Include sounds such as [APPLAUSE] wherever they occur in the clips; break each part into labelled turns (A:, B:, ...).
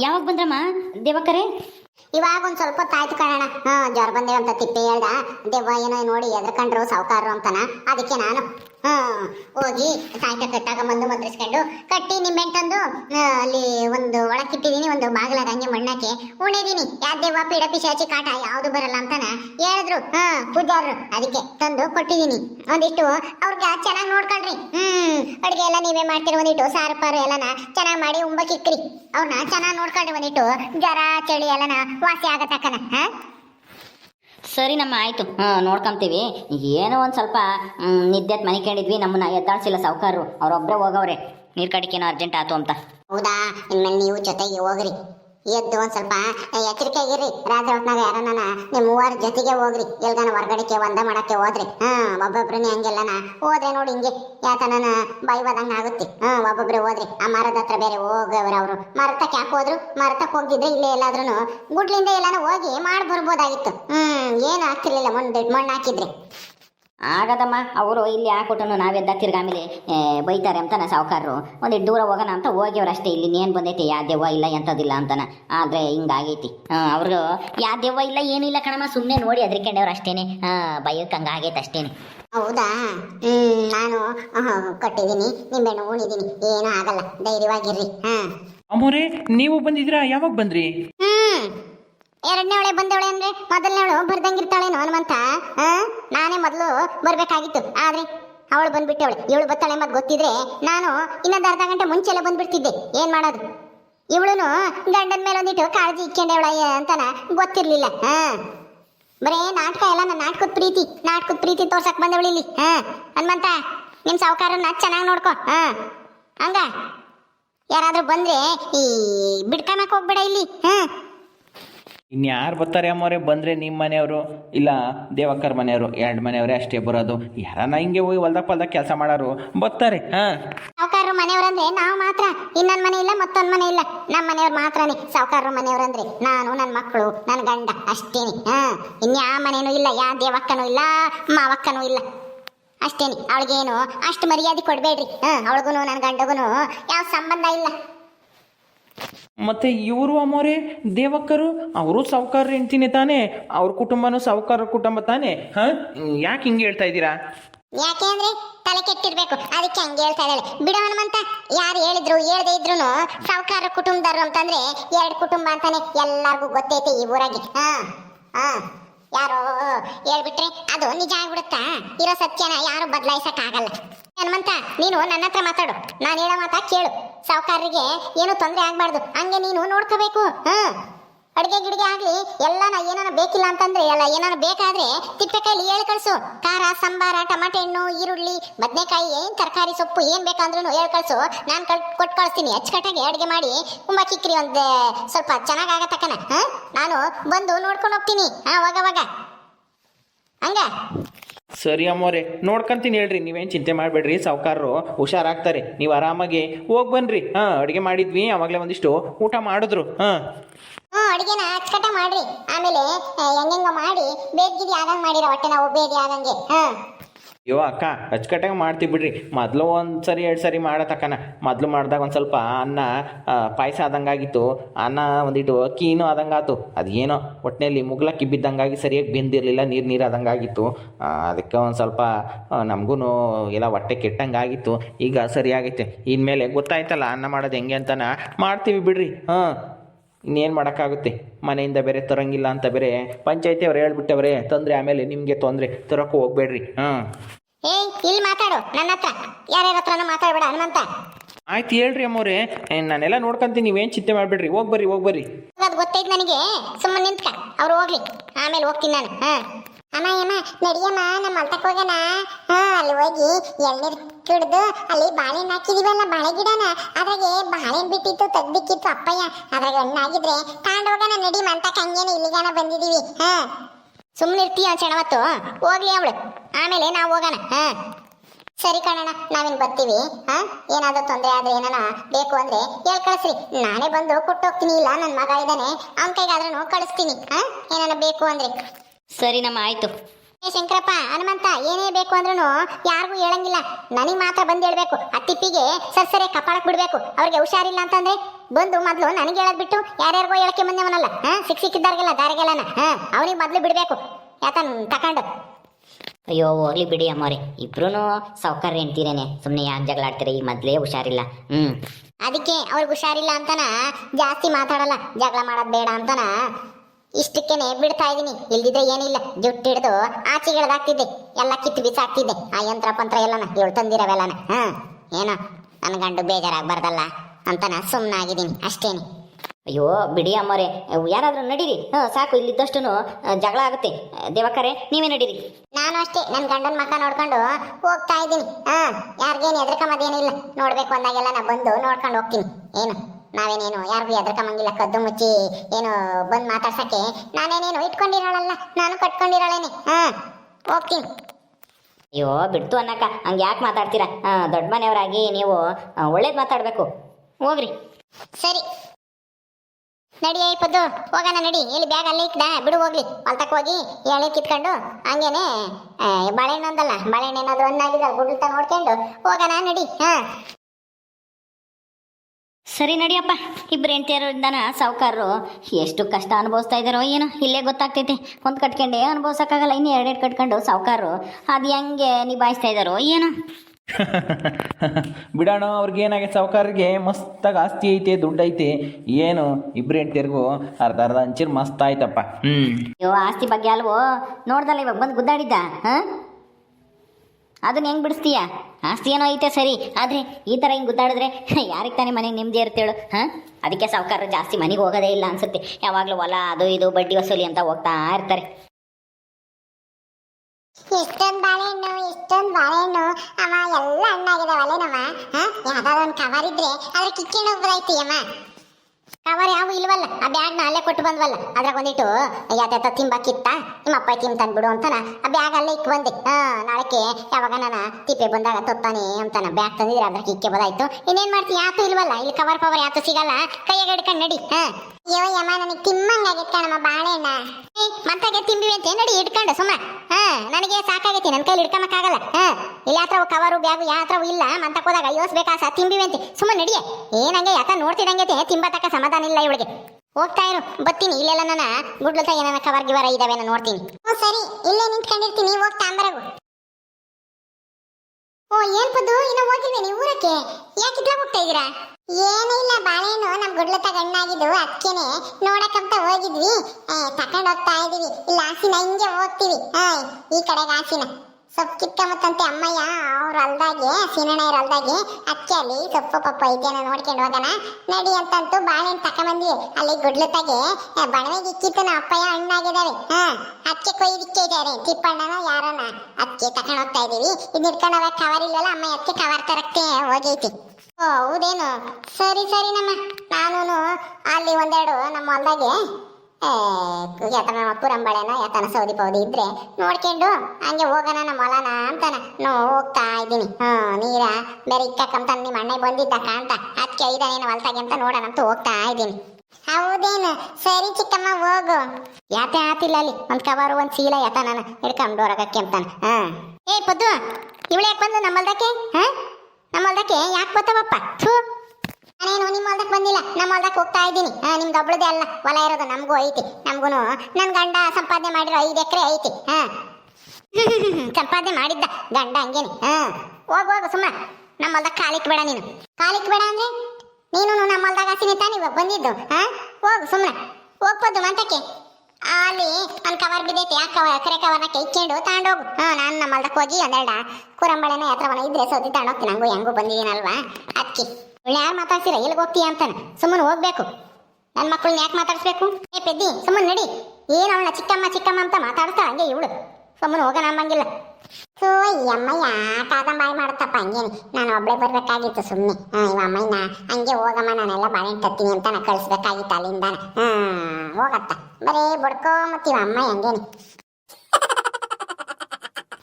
A: ಯಾವಾಗ ಬಂದ್ರಮ್ಮ? ದೇವಕರೇ
B: ಇವಾಗ ಒಂದ್ ಸ್ವಲ್ಪ ತಾಯ್ತು ಕಣಣ್ಣ. ಹಾ, ಜ್ವರ ಬಂದೇವಂತ ತಿಪ್ಪೆ ಹೇಳ್ದ. ದೇವ ಏನೋ ನೋಡಿ ಎದ್ರಕಂಡ್ರು, ಸಾವುಕಾರರು ಅಂತಾನ. ಅದಕ್ಕೆ ನಾನು. ಹೋಗಿ ಸಾಯಂಕಾಲ ಕಟ್ಟಾಗ ಬಂದು ಮಂತ್ರಿಸ್ಕೊಂಡು ಕಟ್ಟಿ ತಂದು ಅಲ್ಲಿ ಒಂದು ಒಳಕ್ಕಿಟ್ಟಿದ್ದೀನಿ ಒಂದು ಬಾಗಿಲಾಗ ಹಂಗೆ ಮಣ್ಣಾಕಿ ಉಣಿದೀನಿ. ಯಾ ವಾಪಿ ಪೀಡ ಪಿಶಾಚಿ, ಕಾಟ ಯಾವುದು ಬರಲ್ಲ ಅಂತಾನ ಹೇಳಿದ್ರು. ಹಾ, ಪೂಜಾರರು ಅದಕ್ಕೆ ತಂದು ಕೊಟ್ಟಿದೀನಿ. ಒಂದಿಷ್ಟು ಅವ್ರಿಗೆ ಚೆನ್ನಾಗಿ ನೋಡ್ಕೊಳ್ರಿ. ಹ್ಮ್, ಅಡುಗೆ ಎಲ್ಲ ನೀವೇ ಮಾಡ್ತೀರಿ ಒಂದಿಟ್ಟು ಸಾರು, ಪಾರು ಎಲ್ಲನ ಚೆನ್ನಾಗಿ ಮಾಡಿ ಉಂಬಕ್ಕಿಕ್ರಿ ಅವ್ರನ್ನ ಚೆನ್ನಾಗಿ ನೋಡ್ಕೊಳ್ರಿ ಒಂದಿಟ್ಟು ಜ್ವರ, ಚಳಿ ಎಲ್ಲನ ವಾಸಿ ಆಗತ್ತಕ್ಕನ ಹಾ?
A: ಸರಿನಮ್ಮ ಆಯಿತು. ಹಾಂ ನೋಡ್ಕೊಂತೀವಿ. ಏನೋ ಒಂದು ಸ್ವಲ್ಪ ನಿದ್ದೆ ಮನೆ ಕೇಳಿದ್ವಿ, ನಮ್ಮನ್ನ ಎದ್ದಾಡ್ಸಿಲ್ಲ ಸಾವುಕಾರರು. ಅವ್ರೊಬ್ಬರೇ ಹೋಗವ್ರೆ. ನೀರು ಕಡಿಕೇನೋ ಅರ್ಜೆಂಟ್ ಆಯ್ತು ಅಂತ.
B: ಹೌದಾ? ಇನ್ಮೇಲೆ ನೀವು ಜೊತೆಗೆ ಹೋಗ್ರಿ. ಎದ್ದು ಒಂದ್ ಸ್ವಲ್ಪ ಎಚ್ಚರಿಕೆ ಆಗಿರ್ರಿ. ರಾತ್ರಿ ಹೊತ್ನಾಗ ಯಾರನ್ನ ನಿಮ್ ಮೂವರ ಜೊತೆಗೆ ಹೋಗ್ರಿ. ಎಲ್ಗಾನ ಹೊರ್ಗಡೆಗೆ ಒಂದ ಮಾಡಕ್ಕೆ ಹೋದ್ರಿ. ಹಾ ಒಬ್ಬೊಬ್ರನ್ನ ಹಂಗೆಲ್ಲನ ಹೋದ್ರೆ ನೋಡಿ ಹಿಂಗೆ ಯಾತನ ಬೈ ಬದಂಗ ಆಗುತ್ತೆ. ಹ್ಮ್ ಒಬ್ಬೊಬ್ರೆ ಹೋದ್ರಿ. ಆ ಮರದ ಹತ್ರ ಬೇರೆ ಹೋಗವ್ರ ಅವರು. ಮರತಕ್ಕೆ ಯಾಕೆ ಹೋದ್ರು? ಮರತಕ್ಕೆ ಹೋಗಿದ್ರೆ ಇಲ್ಲೇ ಎಲ್ಲಾದ್ರೂ ಗುಡ್ಲಿಂದ ಎಲ್ಲಾನು ಹೋಗಿ ಮಾಡಿ ಬರ್ಬೋದಾಗಿತ್ತು. ಹ್ಮ್, ಏನು ಆಗ್ತಿರ್ಲಿಲ್ಲ. ಮಣ್ಣು ಮಣ್ಣು ಹಾಕಿದ್ರಿ.
A: ಆಗದಮ್ಮ ಅವರು ಇಲ್ಲಿ ಹಾಕೊಟ್ಟನು ನಾವೆದ್ದ ತಿರ್ಗಾಮೇಲೆ ಏ, ಬೈತಾರೆ ಅಂತಾನೆ ಸಾವುಕಾರರು. ಒಂದಿಟ್ಟು ದೂರ ಹೋಗೋಣ ಅಂತ ಹೋಗ್ಯವ್ರಷ್ಟೇ ಇಲ್ಲಿ ಏನು ಬಂದೈತಿ ಯಾ ದೆವ್ವ ಇಲ್ಲ ಎಂಥದಿಲ್ಲ ಅಂತಾನೆ. ಆದರೆ ಹಿಂಗಾಗೈತಿ. ಅವರು ಯಾ ದೆವ್ವ ಇಲ್ಲ ಏನಿಲ್ಲ ಕಣಮ್ಮ ಸುಮ್ಮನೆ ನೋಡಿ ಅದ್ರಿಕೊಂಡವ್ರು ಅಷ್ಟೇನೆ. ಬೈಯಕ್ಕೆ ಹಂಗಾಗೈತೆ ಅಷ್ಟೇನೆ.
B: ಹೌದಾ? ಹ್ಮ್ ನಾನು ಕೊಟ್ಟಿದ್ದೀನಿ ಕಟ್ಟಿದೀನಿ ನಿಂಬೆಹಣ್ಣು ಉಣಿದೀನಿ. ಏನೂ ಆಗಲ್ಲ ಧೈರ್ಯವಾಗಿರ್ರಿ ಹಾ.
C: ಅಮ್ಮೋರೆ ನೀವು ಬಂದಿದ್ದೀರಾ? ಯಾವಾಗ ಬಂದ್ರಿ?
B: ಹ್ಮ್ ಎರಡನೇ ಅವಳೆ ಬಂದವಳೆ ಅಂದ್ರೆ ಮೊದಲನೇವಳು ಬರ್ದಂಗಿರ್ತಾಳೇನೋ ಹನುಮಂತ? ನಾನೇ ಮೊದಲು ಬರ್ಬೇಕಾಗಿತ್ತು. ಆದ್ರೆ ಅವಳು ಬಂದ್ಬಿಟ್ಟವಳೆ. ಇವಳು ಬತ್ತಾಳೆ ಮತ್ತೆ ಗೊತ್ತಿದ್ರೆ ನಾನು ಇನ್ನೊಂದು ಅರ್ಧ ಗಂಟೆ ಮುಂಚೆಲ್ಲ ಬಂದ್ಬಿಡ್ತಿದ್ದೆ. ಏನ್ ಮಾಡೋದು? ಇವಳು ಗಂಡನ ಮೇಲೆ ಒಂದಿಟ್ಟು ಕಾಳಜಿ ಇಕ್ಕೊಂಡವಳ ಅಂತನ ಗೊತ್ತಿರ್ಲಿಲ್ಲ. ಹಾ ಬರೇ ನಾಟಕ ಎಲ್ಲ ನನ್ನ ನಾಟಕದ ಪ್ರೀತಿ. ನಾಟಕದ ಪ್ರೀತಿ ತೋರ್ಸಕ್ ಬಂದವಳಿ ಇಲ್ಲಿ. ಹಾ ಹನುಮಂತ ನಿಮ್ ಸಾವುಕಾರನ್ನ ಚೆನ್ನಾಗಿ ನೋಡ್ಕೊ. ಹಾ ಹಂಗ? ಯಾರಾದ್ರೂ ಬಂದ್ರೆ ಈ ಬಿಡ್ಕಣಕ್ ಹೋಗ್ಬೇಡ ಇಲ್ಲಿ. ಹಾ
C: ಇನ್ಯಾರು ಬರ್ತಾರೆ ಅಮ್ಮವ್ರೆ? ಬಂದರೆ ನಿಮ್ಮ ಮನೆಯವರು, ಇಲ್ಲ ದೇವಕ್ಕರ ಮನೆಯವರು, ಎರಡು ಮನೆಯವರೇ ಅಷ್ಟೇ ಬರೋದು. ಯಾರನ್ನ ಹಿಂಗೆ ಹೋಗಿ ಹೊಲ್ದಾಗ ಪಲ್ದಾಗ ಕೆಲಸ ಮಾಡೋರು ಬರ್ತಾರೆ, ಹಾಂ.
B: ಸಾವುಕಾರರು ಮನೆಯವರಂದ್ರೆ ನಾವು ಮಾತ್ರ. ಇನ್ನೊಂದು ಮನೆ ಇಲ್ಲ, ಮತ್ತೊಂದು ಮನೆ ಇಲ್ಲ. ನಮ್ಮ ಮನೆಯವ್ರು ಮಾತ್ರನೇ. ಸಾವುಕಾರರು ಮನೆಯವರಂದ್ರೆ ನಾನು ನನ್ನ ಮಕ್ಕಳು ನನ್ನ ಗಂಡ ಅಷ್ಟೇನೆ, ಹಾ. ಇನ್ಯಾ ಮನೇನೂ ಇಲ್ಲ, ಯಾ ದೇವಕ್ಕನೂ ಇಲ್ಲ, ಮಾವಕ್ಕನೂ ಇಲ್ಲ. ಅಷ್ಟೇನೆ. ಅವಳಿಗೇನು ಅಷ್ಟು ಮರ್ಯಾದೆ ಕೊಡಬೇಡ್ರಿ, ಹಾಂ. ಅವಳಿಗೂ ನನ್ನ ಗಂಡಗೂ ಯಾವ ಸಂಬಂಧ ಇಲ್ಲ.
C: ಮತ್ತು ಇವರು ಅಮ್ಮೋರೆ ದೇವಕ್ಕರು, ಅವರು ಸಾವುಕಾರ ಹೆಂಡ್ತಿನೇ ತಾನೇ, ಅವ್ರ ಕುಟುಂಬನೂ ಸಾವುಕಾರ ಕುಟುಂಬ ತಾನೇ, ಹಾಂ? ಯಾಕೆ ಹಿಂಗೆ ಹೇಳ್ತಾ ಇದ್ದೀರಾ?
B: ಯಾಕೆ ಅಂದ್ರೆ ತಲೆ ಕೆಟ್ಟಿರ್ಬೇಕು. ಅದಕ್ಕೆ ಹಂಗೆ ಹೇಳ್ತಾ ಇದ್ದಾಳೆ. ಬಿಡು ಹನುಮಂತ, ಯಾರು ಹೇಳಿದ್ರು, ಹೇಳ್ದೆ ಇದ್ರು ಸಾವುಕಾರ ಕುಟುಂಬದವರು ಅಂತಂದ್ರೆ ಎರಡು ಕುಟುಂಬ ಅಂತಾನೆ ಎಲ್ಲರಿಗೂ ಗೊತ್ತೈತೆ ಈ ಊರಾಗೆ. ಹಾ ಹಾ, ಯಾರೋ ಹೇಳ್ಬಿಟ್ರೆ ಅದು ನಿಜ ಆಗ್ಬಿಡುತ್ತಾ? ಇರೋ ಸತ್ಯನ ಯಾರು ಬದಲಾಯಿಸಕ್ ಆಗಲ್ಲ ಹನುಮಂತ, ನೀನು ನನ್ನ ಹತ್ರ ಮಾತಾಡು. ನಾನು ಹೇಳೋ ಮಾತಾ ಕೇಳು. ಸಾವುಕಾರರಿಗೆ ಏನು ತೊಂದರೆ ಆಗ್ಬಾರ್ದು. ಹಂಗೆ ನೀನು ನೋಡ್ಕೋಬೇಕು. ಹ್ಮ್ ಅಡಿಗೆ ಗಿಡಿಗೆ ಆಗ್ಲಿ, ಎಲ್ಲಾನ ಏನಾನ ಬೇಕಿಲ್ಲ ಅಂತಂದ್ರೆ ಎಲ್ಲ ಏನಾನ ಬೇಕಾದ್ರೆ ತಿಪ್ಪೆ ಕೈಲಿ ಹೇಳಿ ಕಳ್ಸು. ಖಾರ, ಸಾಂಬಾರ, ಟಮಾಟೆ ಹಣ್ಣು, ಈರುಳ್ಳಿ, ಬದನೆಕಾಯಿ, ಏನ್ ತರಕಾರಿ ಸೊಪ್ಪು, ಏನ್ ಬೇಕಂದ್ರೂ ಹೇಳಿ ಕಳಿಸು. ನಾನು ಕಳ್ ಕೊಟ್ಟು ಕಳಿಸ್ತೀನಿ. ಅಚ್ಚುಕಟ್ಟಾಗಿ ಅಡುಗೆ ಮಾಡಿ ತುಂಬಾ ಕಿಕ್ರಿ ಒಂದು ಸ್ವಲ್ಪ ಚೆನ್ನಾಗಿ ಆಗತ್ತಕ್ಕನ ಹಾ. ನಾನು ಬಂದು ನೋಡ್ಕೊಂಡು ಹೋಗ್ತೀನಿ. ಹಾ ಅವಾಗ ಹಂಗ?
C: ಸರಿ ಅಮ್ಮವ್ರೆ ನೋಡ್ಕೊಂತೀನಿ ಹೇಳ್ರಿ, ನೀವೇನು ಚಿಂತೆ ಮಾಡಬೇಡ್ರಿ, ಸಾವುಕಾರರು ಹುಷಾರಾಗ್ತಾರೆ, ನೀವು ಆರಾಮಾಗಿ ಹೋಗಿ ಬನ್ನಿರಿ ಹಾಂ, ಅಡುಗೆ ಮಾಡಿದ್ವಿ, ಅವಾಗಲೇ ಒಂದಿಷ್ಟು ಊಟ ಮಾಡಿದ್ರು. ಹಾಂ.
B: ಹ್ಞೂ ಅಡಿಗೆನ ಅಚ್ಚಕಟ್ಟ ಮಾಡ್ರಿ. ಆಮೇಲೆ ಹೆಂಗೆಂಗೋ ಮಾಡಿ ಬೇದ್ಗಿದಿ ಆಗಂಗೆ ಮಾಡಿರೋ ಹೊಟ್ಟೆ ನಾವು, ಬೇದಿ ಆಗಂಗೆ ಹಾ.
C: ಅಯ್ಯೋ ಅಕ್ಕ, ಅಚ್ಚುಕಟ್ಟಾಗಿ ಮಾಡ್ತೀವಿ ಬಿಡ್ರಿ. ಮೊದಲು ಒಂದು ಸರಿ ಎರಡು ಸರಿ ಮಾಡತಕ್ಕನ ಮೊದಲು ಮಾಡಿದಾಗ ಒಂದು ಸ್ವಲ್ಪ ಅನ್ನ ಪಾಯಸ ಆದಂಗಾಗಿತ್ತು. ಅನ್ನ ಒಂದಿಟ್ಟು ಅಕ್ಕಿನೂ ಆದಂಗಾತು. ಅದೇನೋ ಒಟ್ಟಿನಲ್ಲಿ ಮುಗ್ಲಕ್ಕಿ ಬಿದ್ದಂಗಾಗಿ ಸರಿಯಾಗಿ ಬೆಂದಿರಲಿಲ್ಲ, ನೀರು ನೀರು ಆದಂಗಾಗಿತ್ತು. ಆಗಿತ್ತು ಅದಕ್ಕೆ ಒಂದು ಸ್ವಲ್ಪ ನಮಗೂ ಎಲ್ಲ ಹೊಟ್ಟೆ ಕೆಟ್ಟಂಗಾಗಿತ್ತು. ಈಗ ಸರಿಯಾಗೈತೆ. ಇನ್ಮೇಲೆ ಗೊತ್ತಾಯ್ತಲ್ಲ ಅನ್ನ ಮಾಡೋದು ಹೆಂಗೆ ಅಂತನ? ಮಾಡ್ತೀವಿ ಬಿಡ್ರಿ. ಹಾಂ ಇನ್ನೇನು ಮಾಡೋಕ್ಕಾಗುತ್ತೆ? ಮನೆಯಿಂದ ಬೇರೆ ತರಂಗಿಲ್ಲ ಅಂತ ಬೇರೆ ಪಂಚಾಯತಿ ಅವ್ರು ಹೇಳ್ಬಿಟ್ಟವ್ರೆ ತೊಂದರೆ ಆಮೇಲೆ ನಿಮಗೆ ತೊಂದರೆ. ತರೋಕ್ಕೂ ಹೋಗ್ಬೇಡ್ರಿ. ಹಾಂ.
B: ಏಯ್ ಇಲ್ಲಿ ಮಾತಾಡು ನನ್ನ ಹತ್ರ. ಯಾರ್ಯಾರ ಹತ್ರನೂ ಮಾತಾಡ್ಬೇಡ ಹನುಮಂತ.
C: ಆಯ್ತು ಹೇಳ್ರಿ ಅಮ್ಮವ್ರೆ. ನಾನೆಲ್ಲ ನೋಡ್ಕೊಂತೀನಿ ನೀವೇನು ಚಿಂತೆ ಮಾಡಬೇಡ್ರಿ. ಹೋಗ್ಬರ್ರಿ ಹೋಗ್ಬರ್ರಿ. ಹೋಗಿ ಬರ್ರಿ
B: ಅದು ಗೊತ್ತೈತೆ ನನಗೆ. ಸುಮ್ಮನೆ ನಿಂತ್ಕ. ಅವ್ರು ಹೋಗ್ಲಿ. ಆಮೇಲೆ ಹೋಗ್ತೀನಿ ನಾನು. ಹಾ. ಅಮ್ಮ ನಡಿಯಮ್ಮ ನಮ್ಮ ಹೊಲ್ತಕ್ಕೆ ಹೋಗೋಣ. ಹಾ, ಅಲ್ಲಿ ಹೋಗಿ ಎಳ್ನೀರು ಕುಡ್ದು ಅಲ್ಲಿ ಬಾಳೆಹಣ್ಣು ಹಾಕಿದೀವಲ್ಲ, ಬಾಳೆ ಗಿಡನ. ಅದ್ರಾಗೆ ಬಾಳೆಹಣ್ಣು ಬಿಟ್ಟಿತ್ತು, ತೆಗ್ದಿಕ್ಕಿತ್ತು ಅಪ್ಪಯ್ಯ. ಅದ್ರಾಗ ಹಣ್ಣಾಗಿದ್ರೆ ತಾಂಡ್ ಹೋಗೋಣ, ನಡಿ ಮಂತಕ್ಕೆ ಹಂಗೇನೆ ಇಲ್ಲಿಗಾನ ಬಂದಿದೀವಿ. ಹಾ. ಸುಮ್ಮನೆ ಇರ್ತೀಯ ಚಣವತ್ತು ಹೋಗ್ಲಿ ಅವಳು. ಆಮೇಲೆ ನಾವು ಹೋಗೋಣ. ಹಾ. ಸರಿ ಕಣಣ್ಣ, ನಾವಿನ್ ಬರ್ತೀವಿ. ಹಾ? ಏನಾದ್ರೂ ತೊಂದರೆ ಆದ್ರೆ ಏನಾನ ಬೇಕು ಅಂದ್ರೆ ಹೇಳ್ ಕಳಿಸ್ರಿ. ನಾನೇ ಬಂದು ಕೊಟ್ಟು ಹೋಗ್ತೀನಿ ಇಲ್ಲ ನನ್ನ ಮಗ ಇದ್ದಾನೆ. ಅವನ ಕೈಗಾದ್ರೂ ಕಳಿಸ್ತೀನಿ. ಹಾ? ಏನಾನ ಬೇಕು ಅಂದ್ರೆ.
A: ಸರಿನಮ್ಮ ಆಯ್ತು.
B: ಶಂಕರಪ್ಪ ಹನುಮಂತ ಏನೇ ಬೇಕು ಅಂದ್ರೂ ಯಾರಿಗೂ ಹೇಳಂಗಿಲ್ಲ. ನನಗೆ ಮಾತ್ರ ಬಂದು ಹೇಳ್ಬೇಕು. ಆ ತಿಪ್ಪಿಗೆ ಸರ್ ಸರಿ ಕಪಾಳಕ್ ಬಿಡ್ಬೇಕು. ಅವ್ರಿಗೆ ಹುಷಾರಿಲ್ಲ ಅಂತಂದ್ರೆ ಬಂದು ಮೊದ್ಲು ನನಗೆ ಹೇಳದ್ ಬಿಟ್ಟು ಯಾರ್ಯಾರಿಗೋ ಹೇಳಕ್ಕೆ ಬಂದೇವನಲ್ಲ ಹಾಂ? ಸಿಕ್ ಸಿಕ್ಕಿದ್ದಾರಿಗೆಲ್ಲ ದಾರಿಗೆಲ್ಲನ ಹಾ? ಅವನಿಗೆ ಮೊದ್ಲು ಬಿಡ್ಬೇಕು. ಯಾತನ್ ತಕೊಂಡು.
A: ಅಯ್ಯೋ ಹೋಗ್ಲಿ ಬಿಡಿ ಅಮ್ಮವ್ರೆ. ಇಬ್ರು ಸೌಕರ್ಯ ಎಂತೀರೇನೆ ಸುಮ್ಮನೆ ಯಾಕೆ ಜಗಳ ಆಡ್ತೀರಿ ಈ ಮೊದಲೇ ಹುಷಾರಿಲ್ಲ. ಹ್ಞೂ
B: ಅದಕ್ಕೆ ಅವ್ರಿಗೆ ಹುಷಾರಿಲ್ಲ ಅಂತನ ಜಾಸ್ತಿ ಮಾತಾಡಲ್ಲ ಜಗಳ ಮಾಡೋದ್ ಬೇಡ ಅಂತನ. ಇಷ್ಟಕ್ಕೇನೆ ಬಿಡ್ತಾ ಇದ್ದೀನಿ ಇಲ್ದಿದ್ರೆ ಏನಿಲ್ಲ. ಜುಟ್ಟು ಹಿಡಿದು ಆಚೆಗಳದಾಗ್ತಿದ್ದೆ. ಎಲ್ಲ ಕಿತ್ತು ಬಿಸಾಕ್ತಿದ್ದೆ. ಆ ಯಂತ್ರ ಪಂತ್ರ ಎಲ್ಲನ ಇವಳು ತಂದಿರವೆಲ್ಲನ. ಹಾ ಏನೋ ನನ್ನ ಗಂಡು ಬೇಜಾರಾಗ್ಬಾರ್ದಲ್ಲ ಅಂತನ ಸುಮ್ಮನಾಗಿದ್ದೀನಿ ಅಷ್ಟೇನೆ.
A: ಅಯ್ಯೋ ಬಿಡಿ ಅಮ್ಮರೇ. ಯಾರಾದರೂ ನಡೀರಿ. ಹಾ ಸಾಕು ಇಲ್ಲಿದ್ದಷ್ಟು ಜಗಳ ಆಗುತ್ತೆ. ದೇವಕರೇ ನೀವೇ ನಡೀರಿ.
B: ನಾನು ಅಷ್ಟೇ. ನನ್ನ ಗಂಡನ ಮಕ್ಕ ನೋಡ್ಕೊಂಡು ಹೋಗ್ತಾ ಇದ್ದೀನಿ ಹಾ ಯಾರಿಗೇನು ಎದ್ರಕಮ್ಮದೇನಿಲ್ಲ ನೋಡ್ಬೇಕು ಅಂದಾಗೆಲ್ಲ ನಾ ಬಂದು ನೋಡ್ಕೊಂಡು ಹೋಗ್ತೀನಿ. ಏನು? ನಾವೇನೇನು ಯಾರಿಗೂ ಎದ್ರಕಮ್ಮಂಗಿಲ್ಲ ಕದ್ದು ಮುಚ್ಚಿ ಏನು ಬಂದು ಮಾತಾಡ್ಸಕ್ಕೆ? ನಾನೇನೇನು ಇಟ್ಕೊಂಡಿರೋಳಲ್ಲ ನಾನು ಕಟ್ಕೊಂಡಿರೋಳೇನೆ ಹಾ ಹೋಗ್ತೀನಿ.
A: ಅಯ್ಯೋ ಬಿಡ್ತು ಅನ್ನಕ್ಕ ಹಂಗೆ ಯಾಕೆ ಮಾತಾಡ್ತೀರಾ? ದೊಡ್ಡ ಮನೆಯವರಾಗಿ ನೀವು ಒಳ್ಳೇದು ಮಾತಾಡಬೇಕು. ಹೋಗ್ರಿ.
B: ಸರಿ. ನಡಿ ಪದ್ದು ಹೋಗೋಣ ನಡಿ ಇಲ್ಲಿ ಬ್ಯಾಗ್ ಅಲ್ಲೇ ಇಟ್ಟ ಬಿಡು ಹೋಗ್ಲಿ. ಹೊಲ್ತಕ್ಕೆ ಹೋಗಿ ಎಳೆ ಕಿತ್ಕೊಂಡು ಹಂಗೇನೆ ಬಾಳೆಹಣ್ಣು ಅಂದಲ್ಲ ಬಾಳೆಹಣ್ಣು ಏನಾದರೂ ಒಂದಾಗಿದೆ ಗುಡ್ಲ್ತ ನೋಡ್ಕೊಂಡು ಹೋಗೋಣ ನಡಿ ಹಾ.
A: ಸರಿ ನಡಿಯಪ್ಪ ಇಬ್ಬರು ಹೆಂಡ್ತಿಯರಿಂದನ ಸಾವುಕಾರರು ಎಷ್ಟು ಕಷ್ಟ ಅನುಭವಿಸ್ತಾ ಇದ್ದಾರೋ ಏನೋ ಇಲ್ಲೇ ಗೊತ್ತಾಗ್ತೈತಿ. ಒಂದು ಕಟ್ಕೊಂಡೆ ಅನುಭವಿಸೋಕ್ಕಾಗಲ್ಲ ಇನ್ನು ಎರಡೆರಡು ಕಟ್ಕೊಂಡು ಸಾವುಕಾರರು. ಅದು ಹೆಂಗೆ ನಿಭಾಯಿಸ್ತಾ ಇದ್ದಾರೋ ಏನೋ. [LAUGHS]
C: ಬಿಡೋಣ ಅವ್ರಿಗೆ ಏನಾಗೈತೆ ಸಾವುಕಾರಿಗೆ ಮಸ್ತಾಗಿ ಆಸ್ತಿ ಐತೆ ದುಡ್ಡು ಐತೆ. ಏನು ಇಬ್ಬರು ಹೆಂಡ್ತಿಯರ್ಗೂ ಅರ್ಧ ಅರ್ಧ ಹಂಚಿರ್ ಮಸ್ತ್ ಆಯ್ತಪ್ಪ. ಹ್ಞೂ
A: ಅಯ್ಯೋ ಆಸ್ತಿ ಬಗ್ಗೆ ಅಲ್ವೋ? ನೋಡ್ದಲ್ಲ ಇವಾಗ ಬಂದು ಗುದ್ದಾಡಿದ್ದ ಹಾಂ? ಅದನ್ನ ಹೆಂಗೆ ಬಿಡಿಸ್ತೀಯ? ಆಸ್ತಿ ಏನೋ ಐತೆ ಸರಿ, ಆದರೆ ಈ ಥರ ಹಿಂಗೆ ಗುದ್ದಾಡಿದ್ರೆ [LAUGHS] ಯಾರಿಗೆ ತಾನೇ ಮನೆಗೆ ನೆಮ್ಮದಿ ಇರ್ತೇಳು ಹಾಂ? ಅದಕ್ಕೆ ಸಾವುಕಾರರು ಜಾಸ್ತಿ ಮನೆಗೆ ಹೋಗೋದೇ ಇಲ್ಲ ಅನ್ಸುತ್ತೆ. ಯಾವಾಗಲೂ ಹೊಲ, ಅದು ಇದು, ಬಡ್ಡಿ ವಸೂಲಿ ಅಂತ ಹೋಗ್ತಾ ಇರ್ತಾರೆ.
B: ಇಷ್ಟೊಂದು ಬಾಳೆಹಣ್ಣು ಇಷ್ಟೊಂದು ಬಾಳೆಹಣ್ಣು. ಅಮ್ಮ, ಎಲ್ಲ ಹಣ್ಣಾಗಿದಾವಲ್ಲೇ ನಮ್ಮ ಹಾ? ಯಾವ್ದಾದ್ರು ಒಂದು ಕವರ್ ಇದ್ರೆ ಅದ್ರ ಕಿಕ್ಕೊಂಡು ಹೋಗ್ಬೋದಾಯ್ತು ಅಮ್ಮ. ಕವರ್ ಯಾವ ಇಲ್ವಲ್ಲ? ಆ ಬ್ಯಾಗ್ನ ಅಲ್ಲೇ ಕೊಟ್ಟು ಬಂದ್ವಲ್ಲ? ಅದ್ರಾಗ ಒಂದಿಟ್ಟು ಯಾವ್ದಾತ ತಿಂಬಕ್ಕಿತ್ತ ನಿಮ್ಮ ಅಪ್ಪ ತಿಂಬ ತಂದ್ಬಿಡು ಅಂತಾನ. ಆ ಬ್ಯಾಗ್ ಅಲ್ಲೇ ಇಕ್ ಬಂದೆ. ಹಾ, ನಾಳೆಕ್ಕೆ ಯಾವಾಗ ನಾನು ತಿಪ್ಪೆ ಬಂದಾಗ ತೊತ್ತಾನೆ ಅಂತಾನ. ಬ್ಯಾಗ್ ತಂದಿದ್ರೆ ಅದ್ರ ಕಿಕ್ಕೆ ಬದಾಯ್ತು ಇನ್ನೇನ್ ಮಾಡ್ತಿ? ಯಾತು ಇಲ್ವಲ್ಲ? ಇಲ್ಲಿ ಕವರ್ ಪವರ್ ಯಾತು ಸಿಗಲ್ಲ. ಕೈಯಾಗ ಹಿಡ್ಕೊಂಡು ನಡಿ. ಹಾ. ಅಯ್ಯೋ, ಯಮ್ಮ, ನನಗೆ ತಿಮ್ಮಂಗಾಗಿತ್ತ ನಮ್ಮ ಬಾಳೆಹಣ್ಣ. ಮತ್ತಾಗೆ ತಿಂಬಿವಿ ಅಂತ. ನಡಿ ಇಟ್ಕೊಂಡು ಸುಮ್ಮ. ಹಾ, ನನಗೆ ಸಾಕಾಗೈತಿ. ನನ್ನ ಕೈಲಿ ಹಿಡ್ಕೊಂಬಕ್ಕಾಗಲ್ಲ ಹಾ. ಇಲ್ಲಿ ಹತ್ರ ಕವರು ಬ್ಯಾಗು ಯಾವ ಹತ್ರವೂ ಇಲ್ಲ. ಮಂತಕ್ ಹೋದಾಗ ಯೋಸ್ಬೇಕಾ ಸಾ ತಿಂಬಿವಿ ಅಂತ. ಸುಮ್ಮ ನಡಿಯೇ. ಏನಂಗೆ ಯಾಕ ನೋಡ್ತಿದಂಗೆ ತಿಂಬತಕ್ಕ ಸಮಾಧಾನ ಇಲ್ಲ ಇವಳಿಗೆ. ಹೋಗ್ತಾ ಇರು ಬತ್ತೀನಿ ಇಲ್ಲೆಲ್ಲ ನನ್ನ ಗುಡ್ಲತ ಏನಾನ ಕವರ್ ಗಿವರ ಇದಾವೆ ನಾನು ನೋಡ್ತೀನಿ. ಹ್ಞೂ ಸರಿ. ಇಲ್ಲೇ ನಿಂತ್ಕೊಂಡಿರ್ತೀನಿ. ಹೋಗ್ ತಾಂಬರಗು ಓ ಏನ್ ಪದ್ದು? ಇನ್ನ ಹೋಗಿಲ್ವೇ ನೀವು ಊರಕ್ಕೆ? ಯಾಕೆ ಇದ್ರಾಗ ಹೋಗ್ತಾ ಇದೀರಾ ಏನೂ ಇಲ್ಲ ಬಾಳೆಹಣ್ಣು. ನಮ್ ಗುಡ್ಲತ ಗಣ್ಣಾಗಿದ್ದು ಅದಕ್ಕೇನೆ ನೋಡಕ್ಕಂತ ಹೋಗಿದ್ವಿ. ತಕೊಂಡ್ ಹೋಗ್ತಾ ಇದೀವಿ. ಇಲ್ಲಿ ಹಾಸಿನ ಹಿಂಗೆ ಹೋಗ್ತೀವಿ. ಆ, ಈ ಕಡೆಗೆ ಹಾಸಿನ. ಸೊಪ್ಪು ಕಿತ್ಕೊಂಬತ್ತಂತೆ ಅಮ್ಮಯ್ಯ, ಅವ್ರ ಹೊಲ್ದಾಗೆ ಸೀನಣ್ಣ ಹೊಲ್ದಾಗೆ ಅಕ್ಕಿ ಅಲ್ಲಿ ಸೊಪ್ಪು ಪಪ್ಪ ಇದೆಯನ್ನ ನೋಡ್ಕೊಂಡು ಹೋಗೋಣ ನಡಿ ಅಂತಂತೂ ಬಾಳೆಹಣ್ಣು ತಕೊಂಬಂದ್ವಿ. ಅಲ್ಲಿ ಗುಡ್ಲತ್ತಾಗೆ ಬಣವೆಗೆ ಇಕ್ಕಿತ್ತು ನಮ್ಮ ಅಪ್ಪಯ್ಯ ಹಣ್ಣಾಗಿದ್ದಾರೆ ಹಾ, ಅಕ್ಕಿ ಕೊಯ್ದಿಕ್ಕೆ ಇದ್ದಾರೆ ತಿಪ್ಪಣ್ಣನ ಯಾರನ ಅಕ್ಕಿ ತಕೊಂಡ್ ಹೋಗ್ತಾ ಇದೀವಿ. ಇದು ಹಿಡ್ಕೊಂಡು ಅವಾಗ ಕವರ್ ಇಲ್ವಲ್ಲ ಅಮ್ಮ ಅಕ್ಕಿ ಕವರ್ ತರಕ್ಕೆ ಹೋಗೈತಿ. ಓ, ಹೌದೇನು? ಸರಿ ಸರಿ, ನಮ್ಮ. ನಾನು ಅಲ್ಲಿ ಒಂದೆರಡು ನಮ್ಮ ಹೊಲ್ದಾಗೆ ಯಾತನ ನಮ್ಮ ಕುರಂಬಳೆನ ಯಾತನ ಸೌದಿ ಪೌದಿ ಇದ್ರೆ, ನೋಡ್ಕೊಂಡು ಹಂಗೆ ಹೋಗೋಣ ನಮ್ಮ ಹೊಲನ ಅಂತಾನ. ನೋ, ಹೋಗ್ತಾ ಇದ್ದೀನಿ. ಹಾ ನೀರ ಬೇರೆ ಇಕ್ಕಕ್ಕಂತ ನಿಮ್ಮ ಅಣ್ಣ ಬಂದಿದ್ದ ಕಾಂತ. ಅದಕ್ಕೆ ಐದನೇನು ಹೊಲ್ತಾಗೆ ಅಂತ ನೋಡೋಣ ಅಂತ ಹೋಗ್ತಾ ಇದ್ದೀನಿ. ಹೌದೇನು? ಸರಿ ಚಿಕ್ಕಮ್ಮ, ಹೋಗು. ಯಾತೆ ಆತಿಲ್ಲ ಅಲ್ಲಿ? ಒಂದ್ ಕವರು, ಒಂದ್ ಚೀಲ ಯಾತ ನಾನು ಹಿಡ್ಕೊಂಡು ಹೊರಗಕ್ಕೆ ಅಂತಾನೆ. ಹಾ. ಏ ಪದ್ದು, ಇವಳು ಯಾಕೆ ಬಂದು ನಮ್ಮಲ್ದಕ್ಕೆ ಹಾ? ನಮ್ಮಲ್ದಕ್ಕೆ ಯಾಕೆ ಬತ್ತವಪ್ಪ? ಥೂ. ನಾನೇನು ನಿಮ್ಮ ಹೊಲ್ದಕ್ಕೆ ಬಂದಿಲ್ಲ. ನಮ್ಮ ಹೊಲ್ದಕ್ಕೆ ಹೋಗ್ತಾ ಇದ್ದೀನಿ. ನಿಮ್ದು ಒಬ್ಳದೇ ಅಲ್ಲ. ಹೊಲ ಇರೋದು ನಮಗೂ ಐತಿ. ನಮಗೂ ನನ್ನ ಗಂಡ ಸಂಪಾದನೆ ಮಾಡಿರೋ ಐದು ಎಕರೆ ಐತಿ. ಹಾ [LAUGHS] ಸಂಪಾದನೆ ಮಾಡಿದ್ದ ಗಂಡ ಹಂಗೇನೆ. ಹಾಂ ಹೋಗು ಹೋಗು ಸುಮ್ಮನೆ ನಮ್ಮ ಹೊಲ್ದಾಗ ಕಾಲಿಕ್ ಬೇಡ ನೀನು. ಕಾಲಿಕ್ ಬೇಡ ಅಂದ್ರೆ? ನೀನು ನಮ್ಮ ಹೊಲ್ದಾಗ ಹಸಿನಿ ತಾನೇ ಇವಾಗ ಬಂದಿದ್ದು. ಹಾ ಹೋಗು ಸುಮ್ಮನೆ ಹೋಗ್ಬೋದು ಮಂತಕ್ಕೆ ಅಲ್ಲಿ ಒಂದು ಕವರ್ ಬಿದ್ದೈತಿ. ಆ ಕವರ್ ಕರೆ ಕವರ್ನ ಕೈಕೊಂಡು ತಗೊಂಡೋಗು ಹಾ ನಾನು ನಮ್ಮ ಹೊಲ್ದಕ್ಕೆ ಹೋಗಿ ಒಂದೆರಡ ಕುರಂಬಳೆನ ಹತ್ರವನ ಇದ್ರೆ ಸೌದಿ ತಗೊಂಡೋಗ್ತೀನಿ ಹಂಗೂ ಹೆಂಗೂ ಬಂದಿದ್ದೀನಲ್ವಾ? ಅದಕ್ಕೆ ಯಾರು ಮಾತಾಡ್ಸಿರ? ಎಲ್ಲಿಗೆ ಹೋಗ್ತೀಯ ಅಂತಾನೆ. ಸುಮ್ಮನೆ ಹೋಗ್ಬೇಕು. ನನ್ನ ಮಕ್ಕಳನ್ನ ಯಾಕೆ ಮಾತಾಡಿಸ್ಬೇಕು? ಏ ಪೆದ್ದಿ, ಸುಮ್ಮನೆ ನಡಿ. ಏನು ಅವಳ ಚಿಕ್ಕಮ್ಮ ಚಿಕ್ಕಮ್ಮ ಅಂತ ಮಾತಾಡ್ತಾ ಹಂಗೆ ಇವಳು. ಸುಮ್ಮನೆ ಹೋಗೋಣ ಅಂಬಂಗಿಲ್ಲ. ಸೊ ಅಮ್ಮ ಯಾಕಾದ ಬಾಯಿ ಮಾಡ್ತಪ್ಪ ಹಂಗೇನೆ? ನಾನು ಒಬ್ಬಳೆ ಬರಬೇಕಾಗಿತ್ತು ಸುಮ್ಮನೆ ಇವ ಅಮ್ಮಯ್ಯನ ಹಂಗೆ ಹೋಗಮ್ಮ, ನಾನೆಲ್ಲ ಬಾಳೆಹಣ್ಣು ತತ್ತೀನಿ ಅಂತ ನಾನು ಕಳಿಸ್ಬೇಕಾಗಿತ್ತು ಅಲ್ಲಿಂದ ಹಾಂ, ಹೋಗತ್ತ. ಬರೇ ಬಡ್ಕೋ ಮತ್ತೀವ ಅಮ್ಮ ಹಂಗೇನೆ.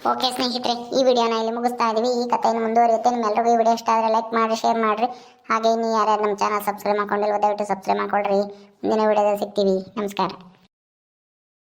B: ಓಕೆ ಸ್ನೇಹಿತರೆ, ಈ ವಿಡಿಯೋನ ಇಲ್ಲಿ ಮುಗಿಸ್ತಾ ಇದೀವಿ. ಈ ಕಥೆಯನ್ನು ಮುಂದುವರಿಯುತ್ತೆ. ನಿಮ್ಮೆಲ್ಲರಿಗೂ ಈ ವಿಡಿಯೋ ಇಷ್ಟ ಆದರೆ ಲೈಕ್ ಮಾಡಿರಿ, ಶೇರ್ ಮಾಡಿರಿ. ಹಾಗೆ ಇನ್ನು ಯಾರ್ಯಾರು ನಮ್ಮ ಚಾನಲ್ ಸಬ್ಸ್ಕ್ರೈಬ್ ಮಾಡ್ಕೊಂಡಿಲ್ವೋ ದಯವಿಟ್ಟು ಸಬ್ಸ್ಕ್ರೈಬ್ ಮಾಡ್ಕೊಳ್ರಿ. ಮುಂದಿನ ವಿಡಿಯೋದಲ್ಲಿ ಸಿಗ್ತೀವಿ. ನಮಸ್ಕಾರ.